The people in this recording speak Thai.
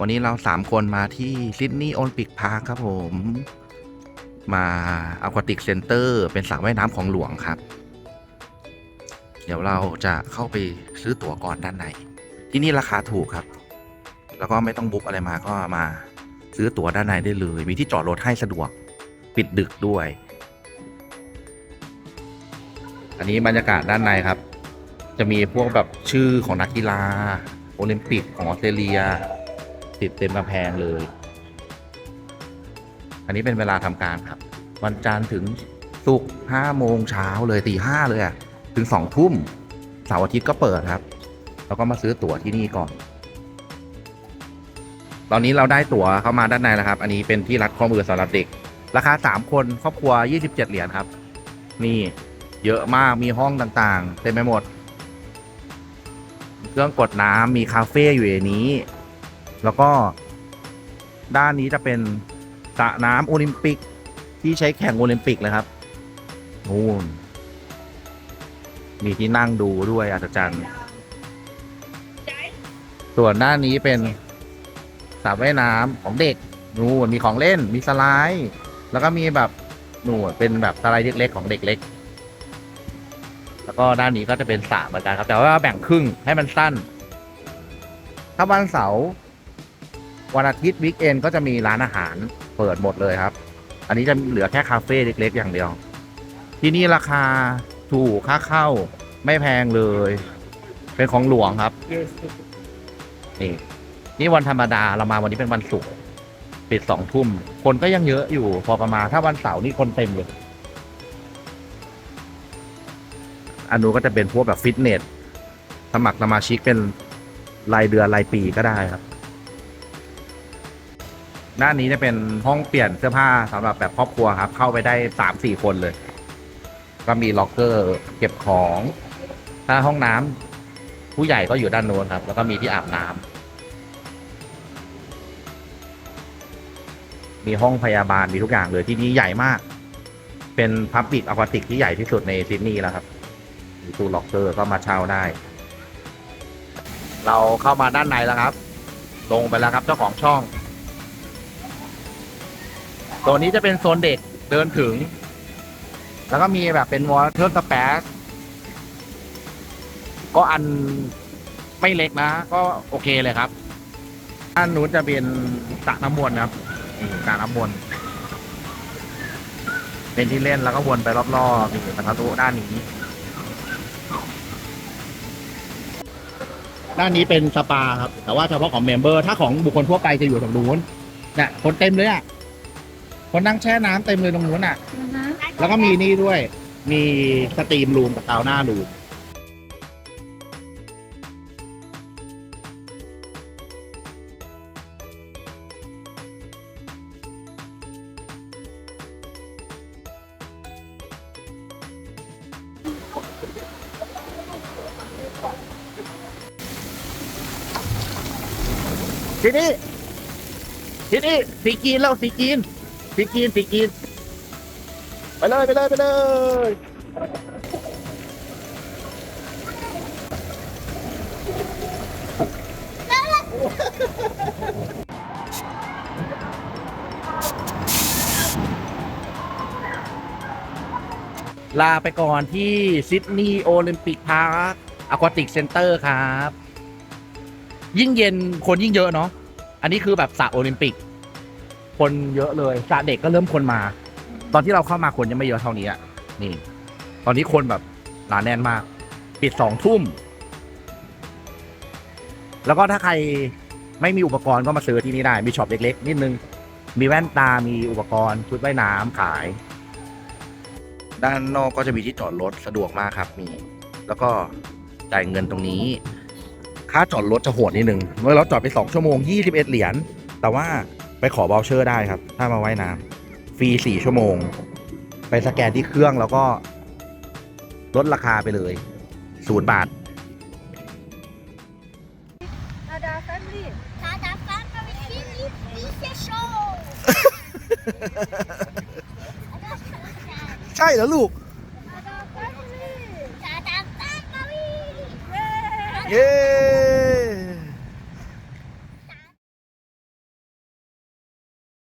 วันนี้เราสามคนมาที่ซิดนีย์โอลิมปิกพาร์คครับผม มาอควาติกเซ็นเตอร์เป็นสระว่ายน้ำของหลวงครับ เดี๋ยวเราจะเข้าไปซื้อตั๋วก่อนด้านใน ที่นี่ราคาถูกครับ แล้วก็ไม่ต้องบุ๊กอะไรมาก็มาซื้อตั๋วด้านในได้เลย มีที่จอดรถให้สะดวก ปิดดึกด้วย อันนี้บรรยากาศด้านในครับ จะมีพวกแบบชื่อของนักกีฬา โอลิมปิกของออสเตรเลีย ติดเต็มกำแพงเลย อันนี้เป็นเวลาทำการครับ วันจันทร์ถึงศุกร์ห้าโมงเช้าเลยตีห้าเลยอะถึงสองทุ่มเสาร์อาทิตย์ก็เปิดครับ แล้วก็มาซื้อตั๋วที่นี่ก่อน ตอนนี้เราได้ตั๋วเข้ามาด้านในแล้วครับ อันนี้เป็นที่รัดข้อมือสำหรับเด็ก ราคาสามคนครอบครัวยี่สิบเจ็ดเหรียญครับ นี่เยอะมากมีห้องต่างๆ เต็มไปหมด เครื่องกดน้ำมีคาเฟ่อยู่ในนี้ แล้วก็ด้านนี้จะเป็นสระน้ำโอลิมปิกที่ใช้แข่งโอลิมปิกเลยครับนู่นมีที่นั่งดูด้วยอัศจรรย์ ส่วนด้านนี้เป็นสระว่ายน้ำของเด็กนู่นมีของเล่นมีสไลด์ แล้วก็มีแบบนู่นเป็นแบบสไลด์เล็กๆของเด็กเล็ก แล้วก็ด้านนี้ก็จะเป็นสระเหมือนกันครับ แต่ว่าแบ่งครึ่งให้มันสั้น ถ้าวันเสาร์ วันอาทิตย์วิกเอนก็จะมีร้านอาหารเปิดหมดเลยครับ อันนี้จะเหลือแค่คาเฟ่เล็ก ๆ อย่างเดียว ที่นี่ราคาถูกค่าเข้าไม่แพงเลย เป็นของหลวงครับ นี่นี่วันธรรมดาเรามาวันนี้เป็นวันศุกร์ปิดสองทุ่ม คนก็ยังเยอะอยู่พอประมาณถ้าวันเสาร์นี่คนเต็มเลยอันนู้นก็จะเป็นพวกแบบฟิตเนสสมัครสมาชิกเป็นรายเดือนรายปีก็ได้ครับ ด้านนี้จะเป็นห้องเปลี่ยนเสื้อผ้าสำหรับแบบครอบครัวครับ เข้าไปได้สามสี่คนเลย ก็มีล็อกเกอร์เก็บของ ถ้าห้องน้ำผู้ใหญ่ก็อยู่ด้านโน้นครับ แล้วก็มีที่อาบน้ำมีห้องพยาบาลมีทุกอย่างเลยที่นี่ใหญ่มาก เป็นพับบิกอควาติกที่ใหญ่ที่สุดในซิดนีย์แล้วครับมีตู้ล็อกเกอร์ก็มาเช่าได้ เราเข้ามาด้านในแล้วครับ ลงไปแล้วครับเจ้าของช่อง ตัวนี้จะเป็นโซนเด็กเดินถึง แล้วก็มีแบบเป็นวอเทอร์สเปซก็อันไม่เล็กนะ ก็โอเคเลยครับด้านนู้นจะเป็นสระน้ำวนครับนี่สระน้ำวนเป็นที่เล่นแล้วก็วนไปรอบๆนี่ประตูด้านนี้ ด้านนี้เป็นสปาครับ แต่ว่าเฉพาะของเมมเบอร์ ถ้าของบุคคลทั่วไปจะอยู่ตรงนู้นเนี่ยคนเต็มเลยอะ คนนั่งแช่น้ำเต็มเลยตรงนู้นอะ แล้วก็มีนี่ด้วย มีสตรีมรูมกับเตาหน้ารูมที่นี่ที่นี่สีกีนแล้วสีกีน สีกีนสีกีนไปเลยไปเลยไปเลยลาไปก่อนที่ซิดนีย์โอลิมปิกพาร์คอควาติกเซ็นเตอร์ครับ ยิ่งเย็นคนยิ่งเยอะเนาะอันนี้คือแบบสระโอลิมปิก คนเยอะเลยสระเด็กก็เริ่มคนมา ตอนที่เราเข้ามาคนยังไม่เยอะเท่านี้อะนี่ ตอนนี้คนแบบหนาแน่นมาก ปิดสองทุ่ม แล้วก็ถ้าใครไม่มีอุปกรณ์ก็มาซื้อที่นี่ได้ มีช็อปเล็กๆ นิดนึง มีแว่นตา มีอุปกรณ์ชุดว่ายน้ำขาย ด้านนอกก็จะมีที่จอดรถสะดวกมากครับ มี แล้วก็จ่ายเงินตรงนี้ ค่าจอดรถจะโหดนิดนึง เมื่อเราจอดไปสองชั่วโมงยี่สิบเอ็ดเหรียญ แต่ว่า ไปขอเบลเชอร์ได้ครับ ถ้ามาว่ายน้ำฟรีสี่ชั่วโมง ไปสแกนที่เครื่องแล้วก็ลดราคาไปเลยศูนย์บาท ใช่แล้วลูก เย้